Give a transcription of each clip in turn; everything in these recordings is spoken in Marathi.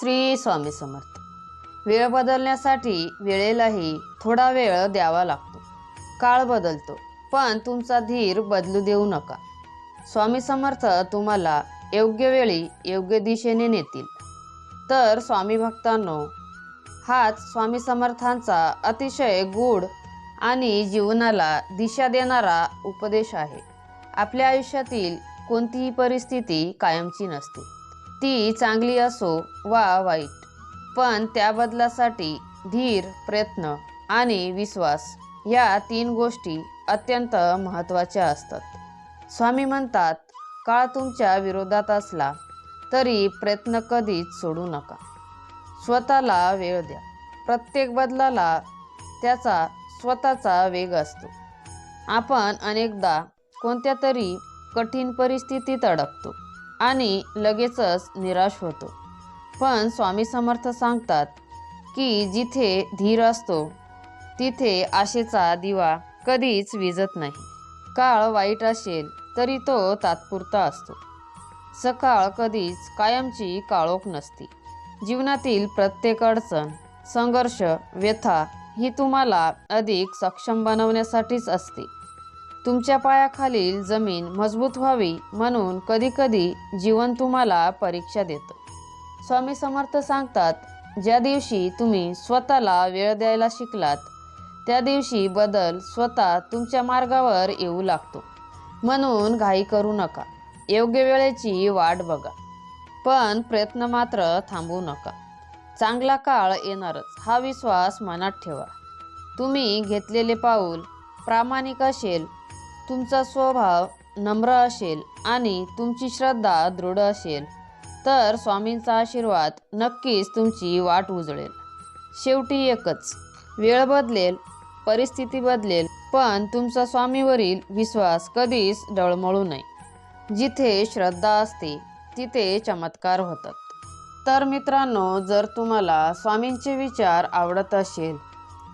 श्री स्वामी समर्थ. वेळ बदलण्यासाठी वेळेलाही थोडा वेळ द्यावा लागतो. काळ बदलतो पण तुमचा धीर बदलू देऊ नका. स्वामी समर्थ तुम्हाला योग्य वेळी योग्य दिशेने नेतील. तर स्वामी भक्तांनो हाच स्वामी समर्थांचा अतिशय गूढ आणि जीवनाला दिशा देणारा उपदेश आहे. आपल्या आयुष्यातील कोणतीही परिस्थिती कायमची नसते. ती चांगली असो वा वाईट पण त्या बदलासाठी धीर प्रयत्न आणि विश्वास या तीन गोष्टी अत्यंत महत्त्वाच्या असतात. स्वामी म्हणतात काळ तुमच्या विरोधात असला तरी प्रयत्न कधीच सोडू नका. स्वतःला वेळ द्या. प्रत्येक बदलाला त्याचा स्वतःचा वेग असतो. आपण अनेकदा कोणत्या तरी कठीण परिस्थितीत अडकतो. आणि लगेचच निराश होतो. पण स्वामी समर्थ सांगतात की जिथे धीर असतो तिथे आशेचा दिवा कधीच विजत नाही. काळ वाईट असेल तरी तो तात्पुरता असतो. सकाळ कधीच कायमची काळोख नसती. जीवनातील प्रत्येक अडचण संघर्ष व्यथा ही तुम्हाला अधिक सक्षम बनवण्यासाठीच असते. तुमच्या पायाखालील जमीन मजबूत व्हावी म्हणून कधीकधी जीवन तुम्हाला परीक्षा देतं. स्वामी समर्थ सांगतात ज्या दिवशी तुम्ही स्वतःला वेळ द्यायला शिकलात त्या दिवशी बदल स्वतः तुमच्या मार्गावर येऊ लागतो. म्हणून घाई करू नका. योग्य वेळेची वाट बघा. पण प्रयत्न मात्र थांबवू नका. चांगला काळ येणारच. हा विश्वास मनात ठेवा. तुम्ही घेतलेले पाऊल प्रामाणिक असेल तुमचा स्वभाव नम्र असेल आणि तुमची श्रद्धा दृढ असेल तर स्वामींचा आशीर्वाद नक्कीच तुमची वाट उजळेल. शेवटी एकच वेळ बदलेल परिस्थिती बदलेल पण तुमचा स्वामीवरील विश्वास कधीच डळमळू नये. जिथे श्रद्धा असते तिथे चमत्कार होतात. तर मित्रांनो जर तुम्हाला स्वामींचे विचार आवडत असेल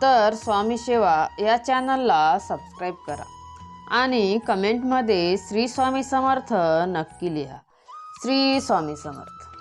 तर स्वामी सेवा या चॅनलला सबस्क्राईब करा. आणि कमेंटमध्ये श्री स्वामी समर्थ नक्की लिहा. श्री स्वामी समर्थ.